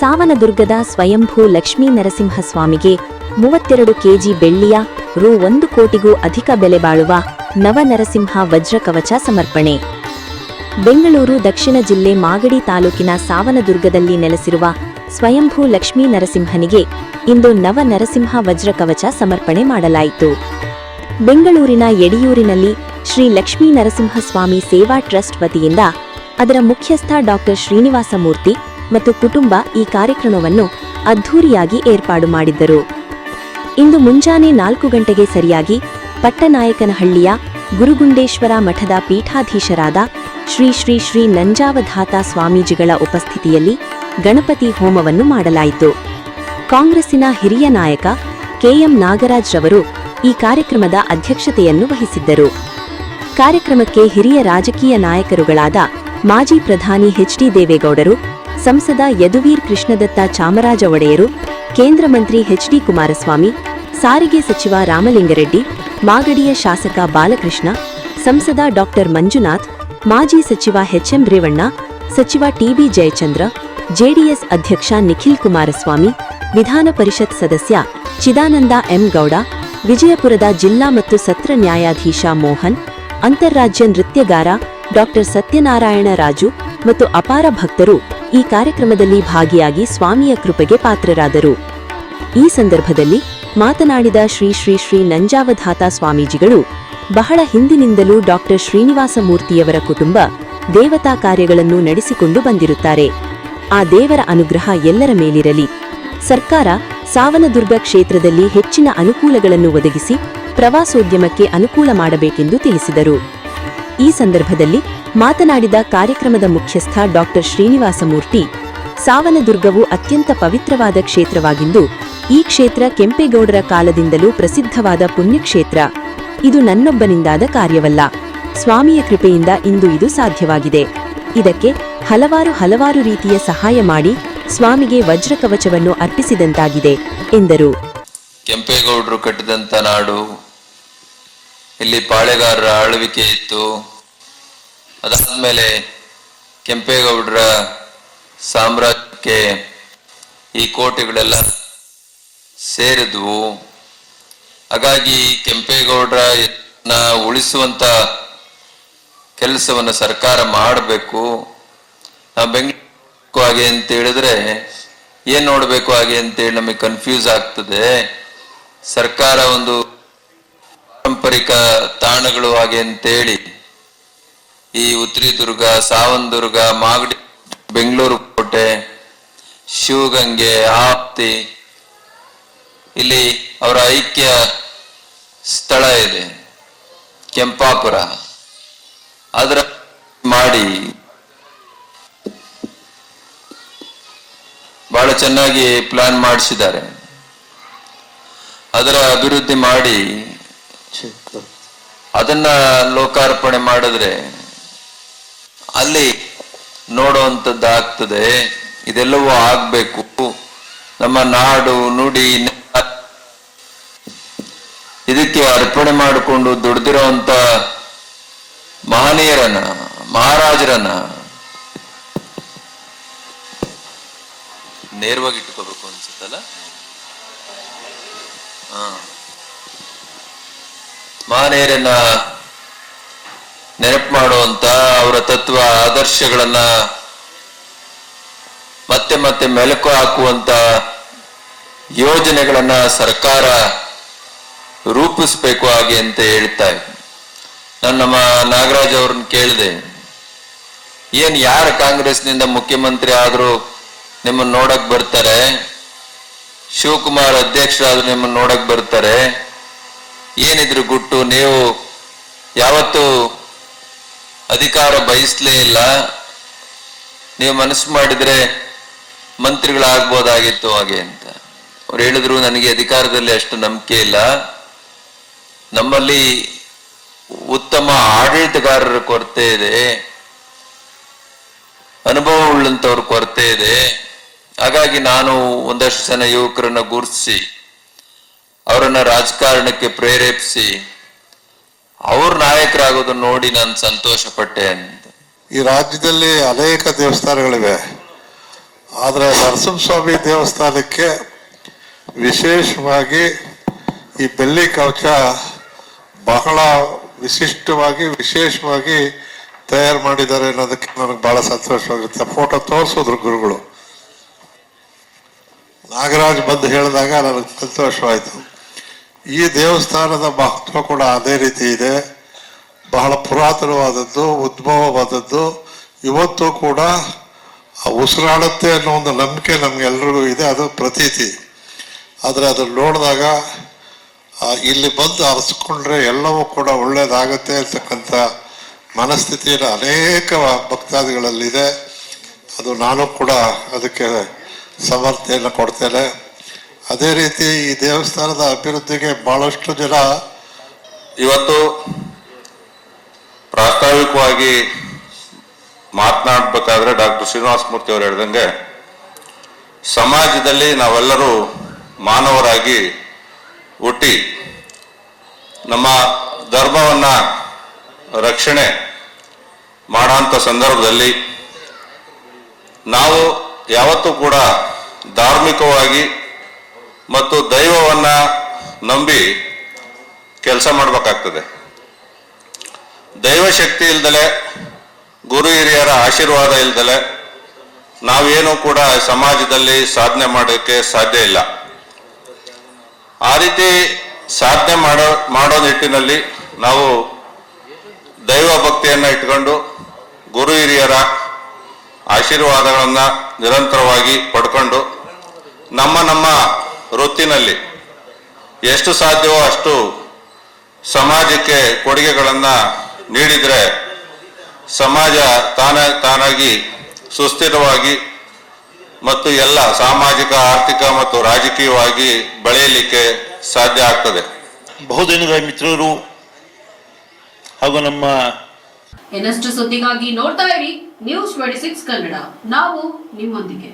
ಸಾವನದುರ್ಗದ ಸ್ವಯಂಭೂ ಲಕ್ಷ್ಮೀ ನರಸಿಂಹಸ್ವಾಮಿಗೆ ಮೂವತ್ತೆರಡು ಕೆಜಿ ಬೆಳ್ಳಿಯ ರು ಒಂದು ಕೋಟಿಗೂ ಅಧಿಕ ಬೆಲೆ ಬಾಳುವ ನವನರಸಿಂಹ ವಜ್ರ ಕವಚ ಸಮರ್ಪಣೆ. ಬೆಂಗಳೂರು ದಕ್ಷಿಣ ಜಿಲ್ಲೆ ಮಾಗಡಿ ತಾಲೂಕಿನ ಸಾವನದುರ್ಗದಲ್ಲಿ ನೆಲೆಸಿರುವ ಸ್ವಯಂಭೂ ಲಕ್ಷ್ಮೀ ನರಸಿಂಹನಿಗೆ ಇಂದು ನವನರಸಿಂಹ ವಜ್ರ ಕವಚ ಸಮರ್ಪಣೆ ಮಾಡಲಾಯಿತು. ಬೆಂಗಳೂರಿನ ಯಡಿಯೂರಿನಲ್ಲಿ ಶ್ರೀ ಲಕ್ಷ್ಮೀ ನರಸಿಂಹಸ್ವಾಮಿ ಸೇವಾ ಟ್ರಸ್ಟ್ ವತಿಯಿಂದ ಅದರ ಮುಖ್ಯಸ್ಥ ಡಾಕ್ಟರ್ ಶ್ರೀನಿವಾಸ ಮೂರ್ತಿ ಮತ್ತು ಕುಟುಂಬ ಈ ಕಾರ್ಯಕ್ರಮವನ್ನು ಅದ್ಧೂರಿಯಾಗಿ ಏರ್ಪಾಡು ಮಾಡಿದ್ದರು. ಇಂದು ಮುಂಜಾನೆ ನಾಲ್ಕು ಗಂಟೆಗೆ ಸರಿಯಾಗಿ ಪಟ್ಟನಾಯಕನಹಳ್ಳಿಯ ಗುರುಗುಂಡೇಶ್ವರ ಮಠದ ಪೀಠಾಧೀಶರಾದ ಶ್ರೀ ಶ್ರೀ ಶ್ರೀ ನಂಜಾವಧಾತ ಸ್ವಾಮೀಜಿಗಳ ಉಪಸ್ಥಿತಿಯಲ್ಲಿ ಗಣಪತಿ ಹೋಮವನ್ನು ಮಾಡಲಾಯಿತು. ಕಾಂಗ್ರೆಸ್ಸಿನ ಹಿರಿಯ ನಾಯಕ ಕೆಎಂ ನಾಗರಾಜ್ ರವರು ಈ ಕಾರ್ಯಕ್ರಮದ ಅಧ್ಯಕ್ಷತೆಯನ್ನು ವಹಿಸಿದ್ದರು. ಕಾರ್ಯಕ್ರಮಕ್ಕೆ ಹಿರಿಯ ರಾಜಕೀಯ ನಾಯಕರುಗಳಾದ ಮಾಜಿ ಪ್ರಧಾನಿ ಎಚ್ಡಿ ದೇವೇಗೌಡರು ಸಂಸದ ಯದುವೀರ್ ಕೃಷ್ಣದತ್ತ ಚಾಮರಾಜ ಒಡೆಯರು, ಕೇಂದ್ರ ಮಂತ್ರಿ ಎಚ್ಡಿ ಕುಮಾರಸ್ವಾಮಿ, ಸಾರಿಗೆ ಸಚಿವ ರಾಮಲಿಂಗರೆಡ್ಡಿ, ಮಾಗಡಿಯ ಶಾಸಕ ಬಾಲಕೃಷ್ಣ, ಸಂಸದ ಡಾಕ್ಟರ್ ಮಂಜುನಾಥ್, ಮಾಜಿ ಸಚಿವ ಎಚ್ಎಂ ರೇವಣ್ಣ, ಸಚಿವ ಟಿಬಿ ಜಯಚಂದ್ರ ಜೆಡಿಎಸ್ ಅಧ್ಯಕ್ಷ ನಿಖಿಲ್ ಕುಮಾರಸ್ವಾಮಿ, ವಿಧಾನ ಪರಿಷತ್ ಸದಸ್ಯ ಚಿದಾನಂದ ಎಂ ಗೌಡ, ವಿಜಯಪುರದ ಜಿಲ್ಲಾ ಮತ್ತು ಸತ್ರ ನ್ಯಾಯಾಧೀಶ ಮೋಹನ್, ಅಂತಾರಾಜ್ಯ ನೃತ್ಯಗಾರ ಡಾಕ್ಟರ್ ಸತ್ಯನಾರಾಯಣ ರಾಜು ಮತ್ತು ಅಪಾರ ಭಕ್ತರು ಈ ಕಾರ್ಯಕ್ರಮದಲ್ಲಿ ಭಾಗಿಯಾಗಿ ಸ್ವಾಮಿಯ ಕೃಪೆಗೆ ಪಾತ್ರರಾದರು. ಈ ಸಂದರ್ಭದಲ್ಲಿ ಮಾತನಾಡಿದ ಶ್ರೀ ಶ್ರೀ ಶ್ರೀ ನಂಜಾವಧಾತ ಸ್ವಾಮೀಜಿಗಳು, ಬಹಳ ಹಿಂದಿನಿಂದಲೂ ಡಾಕ್ಟರ್ ಶ್ರೀನಿವಾಸ ಮೂರ್ತಿಯವರ ಕುಟುಂಬ ದೇವತಾ ಕಾರ್ಯಗಳನ್ನು ನಡೆಸಿಕೊಂಡು ಬಂದಿರುತ್ತಾರೆ. ಆ ದೇವರ ಅನುಗ್ರಹ ಎಲ್ಲರ ಮೇಲಿರಲಿ. ಸರ್ಕಾರ ಸಾವನದುರ್ಗ ಕ್ಷೇತ್ರದಲ್ಲಿ ಹೆಚ್ಚಿನ ಅನುಕೂಲಗಳನ್ನು ಒದಗಿಸಿ ಪ್ರವಾಸೋದ್ಯಮಕ್ಕೆ ಅನುಕೂಲ ಮಾಡಬೇಕೆಂದು ತಿಳಿಸಿದರು. ಈ ಸಂದರ್ಭದಲ್ಲಿ ಮಾತನಾಡಿದ ಕಾರ್ಯಕ್ರಮದ ಮುಖ್ಯಸ್ಥ ಡಾಕ್ಟರ್ ಶ್ರೀನಿವಾಸ ಮೂರ್ತಿ ಸಾವನದುರ್ಗವು ಅತ್ಯಂತ ಪವಿತ್ರವಾದ ಕ್ಷೇತ್ರವಾಗಿದ್ದು, ಈ ಕ್ಷೇತ್ರ ಕೆಂಪೇಗೌಡರ ಕಾಲದಿಂದಲೂ ಪ್ರಸಿದ್ಧವಾದ ಪುಣ್ಯಕ್ಷೇತ್ರ. ಇದು ನನ್ನೊಬ್ಬನಿಂದಾದ ಕಾರ್ಯವಲ್ಲ. ಸ್ವಾಮಿಯ ಕೃಪೆಯಿಂದ ಇಂದು ಇದು ಸಾಧ್ಯವಾಗಿದೆ. ಇದಕ್ಕೆ ಹಲವಾರು ಹಲವಾರು ರೀತಿಯ ಸಹಾಯ ಮಾಡಿ ಸ್ವಾಮಿಗೆ ವಜ್ರ ಕವಚವನ್ನು ಅರ್ಪಿಸಿದಂತಾಗಿದೆ, ಎಂದರು. ಕೆಂಪೇಗೌಡರು ಕಟ್ಟಿದಂತ ನಾಡು ಇಲ್ಲಿ ಪಾಳೆಗಾರರ ಆಳ್ವಿಕೆ ಇತ್ತು. ಅದಾದ್ಮೇಲೆ ಕೆಂಪೇಗೌಡರ ಸಾಮ್ರಾಜ್ಯಕ್ಕೆ ಈ ಕೋಟೆಗಳೆಲ್ಲ ಸೇರಿದ್ವು. ಹಾಗಾಗಿ ಕೆಂಪೇಗೌಡರ ಉಳಿಸುವಂತ ಕೆಲಸವನ್ನು ಸರ್ಕಾರ ಮಾಡಬೇಕು. ನಾವು ಬೆಂಗಳೂರು ಹಾಗೆ ಅಂತ ಹೇಳಿದ್ರೆ ಏನ್ ನೋಡಬೇಕು ಹಾಗೆ ಅಂತೇಳಿ ನಮಗೆ ಕನ್ಫ್ಯೂಸ್ ಆಗ್ತದೆ. ಸರ್ಕಾರ ಒಂದು ಪಾರಂಪರಿಕ ತಾಣಗಳು ಹಾಗೆ ಅಂತೇಳಿ, ಈ ಉತ್ರಿದುರ್ಗ ಸಾವಂದುರ್ಗ ಮಾಗಡಿ, ಬೆಂಗಳೂರು ಕೋಟೆ, ಶಿವಗಂಗೆ, ಆಪ್ತಿ, ಇಲ್ಲಿ ಅವರ ಐಕ್ಯ ಸ್ಥಳ ಇದೆ, ಕೆಂಪಾಪುರ. ಅದರ ಮಾಡಿ ಬಹಳ ಚೆನ್ನಾಗಿ ಪ್ಲಾನ್ ಮಾಡಿಸಿದ್ದಾರೆ. ಅದರ ಅಭಿವೃದ್ಧಿ ಮಾಡಿ ಅದನ್ನ ಲೋಕಾರ್ಪಣೆ ಮಾಡಿದ್ರೆ ಅಲ್ಲಿ ನೋಡುವಂಥದ್ದು ಆಗ್ತದೆ ಇದೆಲ್ಲವೂ ಆಗ್ಬೇಕು. ನಮ್ಮ ನಾಡು, ನುಡಿ ಇದಕ್ಕೆ ಅರ್ಪಣೆ ಮಾಡಿಕೊಂಡು ದುಡ್ದಿರೋಂತ ಮಹನೀಯರನ್ನ, ಮಹಾರಾಜರನ್ನ ನೇರವಾಗಿ ಇಟ್ಕೋಬೇಕು ಅನ್ಸುತ್ತಲ್ಲ? ಹಾ. ಮಹನೀಯರನ್ನ ನೆನಪು ಮಾಡುವಂತ ಅವರ ತತ್ವ, ಆದರ್ಶಗಳನ್ನ ಮತ್ತೆ ಮತ್ತೆ ಮೆಲುಕು ಹಾಕುವಂತ ಯೋಜನೆಗಳನ್ನ ಸರ್ಕಾರ ರೂಪಿಸ್ಬೇಕು ಹಾಗೆ ಅಂತ ಹೇಳ್ತಾ ನಾನು ನಮ್ಮ ನಾಗರಾಜ್ ಅವ್ರನ್ನ ಕೇಳಿದೆ, ಏನ್ ಯಾರು ಕಾಂಗ್ರೆಸ್ನಿಂದ ಮುಖ್ಯಮಂತ್ರಿ ಆದ್ರೂ ನಿಮ್ಮನ್ನ ನೋಡಕ್ ಬರ್ತಾರೆ, ಶಿವಕುಮಾರ್ ಅಧ್ಯಕ್ಷರಾದ್ರೂ ನಿಮ್ಮನ್ನ ನೋಡಕ್ ಬರ್ತಾರೆ ಏನಿದ್ರು ಗುಟ್ಟು, ನೀವು ಯಾವತ್ತು ಅಧಿಕಾರ ಬಯಸ್ಲೇ ಇಲ್ಲ. ನೀವು ಮನಸ್ಸು ಮಾಡಿದ್ರೆ ಮಂತ್ರಿಗಳಾಗ್ಬೋದಾಗಿತ್ತು ಹಾಗೆ ಅಂತ. ಅವ್ರು ಹೇಳಿದ್ರು, ನನಗೆ ಅಧಿಕಾರದಲ್ಲಿ ಅಷ್ಟು ನಂಬಿಕೆ ಇಲ್ಲ. ನಮ್ಮಲ್ಲಿ ಉತ್ತಮ ಆಡಳಿತಗಾರರ ಕೊರತೆ ಇದೆ. ಅನುಭವ ಉಳ್ಳಂತವ್ರ ಕೊರತೆ ಇದೆ. ಹಾಗಾಗಿ ನಾನು ಒಂದಷ್ಟು ಜನ ಯುವಕರನ್ನ ಗುರುತಿಸಿ ಅವರನ್ನ ರಾಜಕಾರಣಕ್ಕೆ ಪ್ರೇರೇಪಿಸಿ ಅವ್ರ ನಾಯಕರಾಗೋದನ್ನ ನೋಡಿ ನಾನು ಸಂತೋಷ ಪಟ್ಟೆ ಅಂತ. ಈ ರಾಜ್ಯದಲ್ಲಿ ಅನೇಕ ದೇವಸ್ಥಾನಗಳಿವೆ. ಆದರೆ ನರಸಿಂಹಸ್ವಾಮಿ ದೇವಸ್ಥಾನಕ್ಕೆ ವಿಶೇಷವಾಗಿ ಈ ಬೆಳ್ಳಿ ಕವಚ ಬಹಳ ವಿಶಿಷ್ಟವಾಗಿ, ವಿಶೇಷವಾಗಿ ತಯಾರು ಮಾಡಿದ್ದಾರೆ ಅನ್ನೋದಕ್ಕೆ ನನಗೆ ಬಹಳ ಸಂತೋಷವಾಗುತ್ತೆ. ಫೋಟೋ ತೋರಿಸಿದ್ರು ಗುರುಗಳು. ನಾಗರಾಜ್ ಬಂದು ಹೇಳಿದಾಗ ನನಗೆ ಸಂತೋಷವಾಯಿತು. ಈ ದೇವಸ್ಥಾನದ ಮಹತ್ವ ಕೂಡ ಅದೇ ರೀತಿ ಇದೆ. ಬಹಳ ಪುರಾತನವಾದದ್ದು, ಉದ್ಭವವಾದದ್ದು. ಇವತ್ತು ಕೂಡ ಉಸಿರಾಡುತ್ತೆ ಅನ್ನೋ ಒಂದು ನಂಬಿಕೆ ನಮ್ಗೆಲ್ರಿಗೂ ಇದೆ. ಅದು ಪ್ರತೀತಿ. ಆದರೆ ಅದನ್ನು ನೋಡಿದಾಗ ಇಲ್ಲಿ ಬಂದು ಅರಸ್ಕೊಂಡ್ರೆ ಎಲ್ಲವೂ ಕೂಡ ಒಳ್ಳೇದಾಗತ್ತೆ ಅಂತಕ್ಕಂಥ ಮನಸ್ಥಿತಿಯನ್ನು ಅನೇಕ ಭಕ್ತಾದಿಗಳಲ್ಲಿದೆ. ಅದು ನಾನು ಕೂಡ ಅದಕ್ಕೆ ಸಮರ್ಥೆಯನ್ನು ಕೊಡ್ತೇನೆ. ಅದೇ ರೀತಿ ಈ ದೇವಸ್ಥಾನದ ಅಭಿವೃದ್ಧಿಗೆ ಬಹಳಷ್ಟು ಜನ ಇವತ್ತು ಪ್ರಾಸ್ತಾವಿಕವಾಗಿ ಮಾತನಾಡಬೇಕಾದ್ರೆ ಡಾಕ್ಟರ್ ಶ್ರೀನಿವಾಸ ಮೂರ್ತಿ ಅವರು ಹೇಳ್ದಂಗೆ ಸಮಾಜದಲ್ಲಿ ನಾವೆಲ್ಲರೂ ಮಾನವರಾಗಿ ಹುಟ್ಟಿ ನಮ್ಮ ಧರ್ಮವನ್ನ ರಕ್ಷಣೆ ಮಾಡೋಂಥ ಸಂದರ್ಭದಲ್ಲಿ ನಾವು ಯಾವತ್ತೂ ಕೂಡ ಧಾರ್ಮಿಕವಾಗಿ ಮತ್ತು ದೈವವನ್ನ ನಂಬಿ ಕೆಲಸ ಮಾಡಬೇಕಾಗ್ತದೆ. ದೈವಶಕ್ತಿ ಇಲ್ದಲೆ, ಗುರು ಹಿರಿಯರ ಆಶೀರ್ವಾದ ಇಲ್ದಲೆ ನಾವೇನು ಕೂಡ ಸಮಾಜದಲ್ಲಿ ಸಾಧನೆ ಮಾಡೋಕ್ಕೆ ಸಾಧ್ಯ ಇಲ್ಲ. ಆ ರೀತಿ ಸಾಧನೆ ಮಾಡೋ ಮಾಡೋ ನಿಟ್ಟಿನಲ್ಲಿ ನಾವು ದೈವ ಭಕ್ತಿಯನ್ನು ಇಟ್ಕೊಂಡು ಗುರು ಹಿರಿಯರ ಆಶೀರ್ವಾದಗಳನ್ನು ನಿರಂತರವಾಗಿ ಪಡ್ಕೊಂಡು ನಮ್ಮ ನಮ್ಮ ವೃತ್ತಿನಲ್ಲಿ ಎಷ್ಟು ಸಾಧ್ಯವೋ ಅಷ್ಟು ಸಮಾಜಕ್ಕೆ ಕೊಡುಗೆಗಳನ್ನು ನೀಡಿದರೆ ಸಮಾಜ ತಾನ ತಾನಾಗಿ ಸುಸ್ಥಿರವಾಗಿ ಮತ್ತು ಎಲ್ಲ ಸಾಮಾಜಿಕ ಆರ್ಥಿಕ ಮತ್ತು ರಾಜಕೀಯವಾಗಿ ಬೆಳೆಯಲಿಕ್ಕೆ ಸಾಧ್ಯ ಆಗ್ತದೆ. ಬಹುದಿನದ ಮಿತ್ರರು ಹಾಗೂ ನಮ್ಮ ಇನ್ನಷ್ಟು ಸುದ್ದಿಗಾಗಿ ನೋಡ್ತಾ ಇರಿ ನ್ಯೂಸ್ ಟ್ವೆಂಟಿ ಸಿಕ್ಸ್ ಕನ್ನಡ. ನಾವು ನಿಮ್ಮೊಂದಿಗೆ.